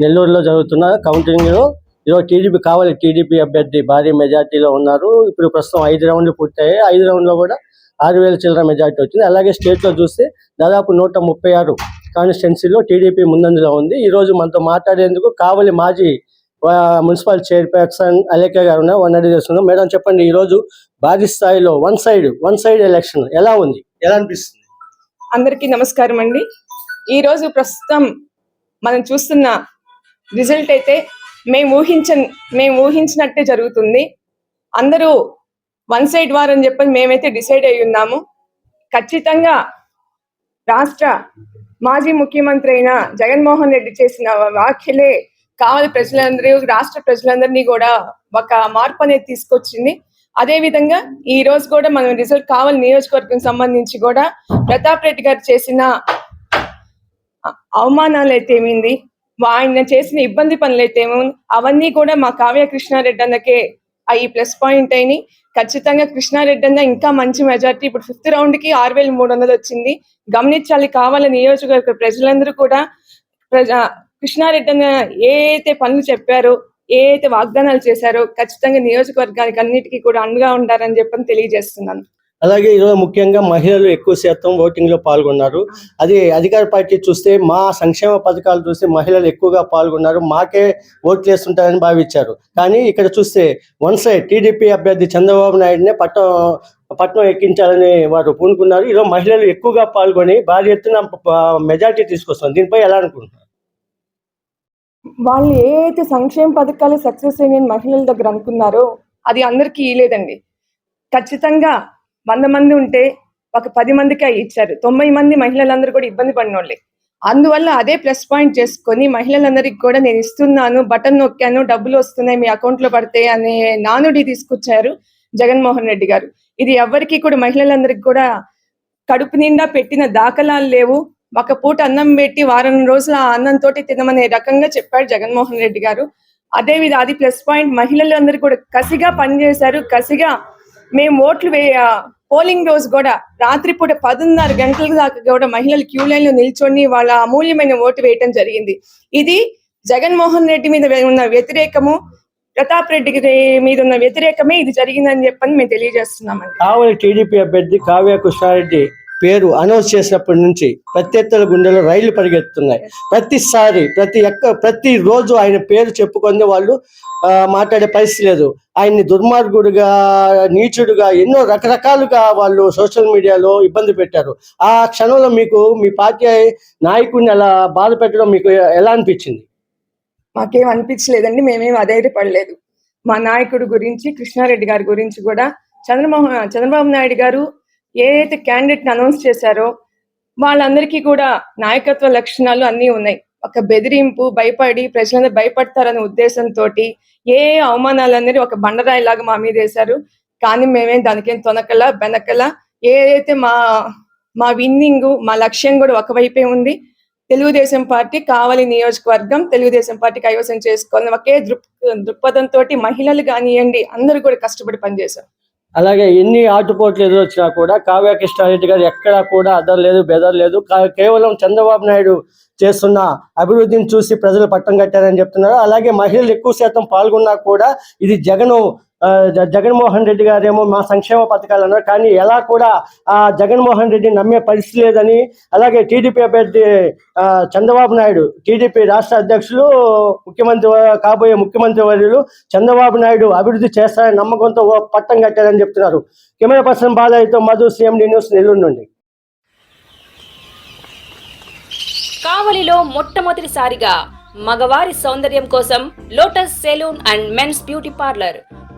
నెల్లూరులో జరుగుతున్న కౌంటింగ్లో ఈరోజు టీడీపీ కావాలి టీడీపీ అభ్యర్థి భారీ మెజార్టీలో ఉన్నారు. ఇప్పుడు ప్రస్తుతం ఐదు రౌండ్లు పూర్తయ్యాయి. ఐదు రౌండ్లో కూడా ఆరు వేల చిల్లర మెజార్టీ వచ్చింది. అలాగే స్టేట్లో చూస్తే దాదాపు నూట ముప్పై ఆరు కాన్స్టిట్యున్సీలో టీడీపీ ముందంజలో ఉంది. ఈ రోజు మనతో మాట్లాడేందుకు కావలి మాజీ మున్సిపల్ చైర్పర్సన్ అలేఖ గారు ఉన్నారు. వన్ అడిగి చేస్తున్నాం మేడం చెప్పండి ఈ రోజు భారీ స్థాయిలో one side one side election ఎలా ఉంది? ఎలా అనిపిస్తుంది? అందరికీ నమస్కారం అండి. ఈరోజు ప్రస్తుతం మనం చూస్తున్న రిజల్ట్ అయితే మేము ఊహించ మేము ఊహించినట్టే జరుగుతుంది. అందరూ వన్ సైడ్ వార్ అని చెప్పి మేమైతే డిసైడ్ అయి ఉన్నాము. ఖచ్చితంగా రాష్ట్ర మాజీ ముఖ్యమంత్రి అయిన జగన్మోహన్ రెడ్డి చేసిన వ్యాఖ్యలే కావాలి ప్రజలందరూ రాష్ట్ర ప్రజలందరినీ కూడా ఒక మార్పు అనేది తీసుకొచ్చింది. అదే విధంగా ఈ రోజు కూడా మనం రిజల్ట్ కావాలి నియోజకవర్గం సంబంధించి కూడా ప్రతాప్ రెడ్డి గారు చేసిన అవమానాలు అయితే ఏమింది? ఆయన చేసిన ఇబ్బంది పనులు అయితే ఏమో అవన్నీ కూడా మా కావ్య కృష్ణారెడ్డి అన్నకే అవి ప్లస్ పాయింట్ అయినాయి. ఖచ్చితంగా కృష్ణారెడ్డి అన్న ఇంకా మంచి మెజార్టీ. ఇప్పుడు ఫిఫ్త్ రౌండ్కి ఆరు వేల మూడు వందలు వచ్చింది. గమనించాలి కావాలి నియోజకవర్గ ప్రజలందరూ కూడా ప్రజా కృష్ణారెడ్డి అన్న ఏ అయితే పనులు చెప్పారో ఏ అయితే వాగ్దానాలు చేశారో ఖచ్చితంగా నియోజకవర్గానికి అన్నిటికీ కూడా అండగా ఉండాలని చెప్పని తెలియజేస్తున్నాను. అలాగే ఈరోజు ముఖ్యంగా మహిళలు ఎక్కువ శాతం ఓటింగ్లో పాల్గొన్నారు. అది అధికార పార్టీ చూస్తే మా సంక్షేమ పథకాలు చూస్తే మహిళలు ఎక్కువగా పాల్గొన్నారు. మాకే ఓట్లు వేస్తుంటారని భావించారు. కానీ ఇక్కడ చూస్తే వన్ సైడ్ టీడీపీ అభ్యర్థి చంద్రబాబు నాయుడునే పట్టం పట్నం ఎక్కించాలని వారు పూనుకున్నారు. ఈరోజు మహిళలు ఎక్కువగా పాల్గొని భారీ ఎత్తున మెజార్టీ తీసుకొస్తున్నారు. దీనిపై ఎలా అనుకుంటున్నారు? వాళ్ళు ఏ అయితే సంక్షేమ పథకాలు సక్సెస్ అయిన మహిళల దగ్గర అనుకున్నారో అది అందరికీ ఇలేదండి ఖచ్చితంగా వంద మంది ఉంటే ఒక పది మందికి అవి ఇచ్చారు. తొంభై మంది మహిళలందరూ కూడా ఇబ్బంది పడినోళ్ళే. అందువల్ల అదే ప్లస్ పాయింట్ చేసుకొని మహిళలందరికీ కూడా నేను ఇస్తున్నాను బటన్ నొక్కాను డబ్బులు వస్తున్నాయి మీ అకౌంట్లో పడితే అనే నానుడి తీసుకొచ్చారు జగన్మోహన్ రెడ్డి గారు. ఇది ఎవరికి కూడా మహిళలందరికీ కూడా కడుపు నిండా పెట్టిన దాఖలాలు లేవు. ఒక పూట అన్నం పెట్టి వారం రోజులు ఆ అన్నంతో తినమనే రకంగా చెప్పాడు జగన్మోహన్ రెడ్డి గారు. అదే విధ అది ప్లస్ పాయింట్ మహిళలందరూ కూడా కసిగా పనిచేశారు. కసిగా మేము ఓట్లు వేయ పోలింగ్ రోజు కూడా రాత్రిపూట పదిన్నర గంటల దాకా కూడా మహిళలు క్యూ లైన్లో నిల్చొని వాళ్ళ అమూల్యమైన ఓటు వేయటం జరిగింది. ఇది జగన్మోహన్ రెడ్డి మీద ఉన్న వ్యతిరేకము ప్రతాప్ రెడ్డి మీద ఉన్న వ్యతిరేకమే ఇది జరిగిందని చెప్పని మేము తెలియజేస్తున్నామండి. కావలి టీడీపీ అభ్యర్థి కావ్య కృష్ణారెడ్డి పేరు అనౌన్స్ చేసినప్పటి నుంచి ప్రత్యర్థుల గుండెలో రైళ్ళు పరిగెత్తున్నాయి ప్రతిసారి ప్రతి ఎక్క ప్రతి రోజు ఆయన పేరు చెప్పుకొని వాళ్ళు మాట్లాడే పరిస్థితి లేదు. ఆయన్ని దుర్మార్గుడుగా నీచుడుగా ఎన్నో రకరకాలుగా వాళ్ళు సోషల్ మీడియాలో ఇబ్బంది పెట్టారు. ఆ క్షణంలో మీకు మీ పార్టీ నాయకుడిని అలా బాధ పెట్టడం మీకు ఎలా అనిపించింది? మాకేం అనిపించలేదండి మేమేం అధైర్యపడలేదు. మా నాయకుడు గురించి కృష్ణారెడ్డి గారి గురించి కూడా చంద్రమోహన్ చంద్రబాబు నాయుడు గారు ఏదైతే క్యాండిడేట్ అనౌన్స్ చేశారో వాళ్ళందరికీ కూడా నాయకత్వ లక్షణాలు అన్నీ ఉన్నాయి. ఒక బెదిరింపు భయపడి ప్రజలందరూ భయపడతారనే ఉద్దేశంతో ఏ అవమానాలు అనేది ఒక బండరాయి లాగా మా మీద వేశారు. కానీ మేమేం దానికేం తొనకల బెనకల ఏదైతే మా మా విన్నింగ్ మా లక్ష్యం కూడా ఒకవైపే ఉంది. తెలుగుదేశం పార్టీ కావలి నియోజకవర్గం తెలుగుదేశం పార్టీ కైవసం చేసుకోవాలని ఒకే దృక్ దృక్పథంతో మహిళలు కానివ్వండి అందరూ కూడా కష్టపడి పనిచేశారు. అలాగే ఎన్ని ఆటుపోట్లు ఎదురొచ్చినా కూడా కావ్య కృష్ణారెడ్డి గారు ఎక్కడా కూడా అదర్ లేదు బెదర్ లేదు. కా- కేవలం చంద్రబాబు నాయుడు చేస్తున్న అభివృద్ధిని చూసి ప్రజలు పట్టం కట్టారని చెప్తున్నారు. అలాగే మహిళలు ఎక్కువ శాతం పాల్గొన్నా కూడా ఇది జగను జగన్మోహన్ రెడ్డి గారేమో మా సంక్షేమ పథకాలు అన్నారు. కానీ ఎలా కూడా ఆ జగన్మోహన్ రెడ్డి నమ్మే పరిస్థితి లేదని అలాగే టీడీపీ అభ్యర్థి చంద్రబాబు నాయుడు టీడీపీ రాష్ట్ర అధ్యక్షులు ముఖ్యమంత్రి కాబోయే ముఖ్యమంత్రి వర్యులు చంద్రబాబు నాయుడు అభివృద్ధి చేస్తారని నమ్మకంతో ఓ పట్టం కట్టారని చెప్తున్నారు. కెమెరా పర్సన్ బాలయ్యతో మధు సిఎండి న్యూస్ నెల్లూరు నుండి. కావలిలో మొట్టమొదటిసారిగా మగవారి సౌందర్యం కోసం Lotus salon and men's beauty parlour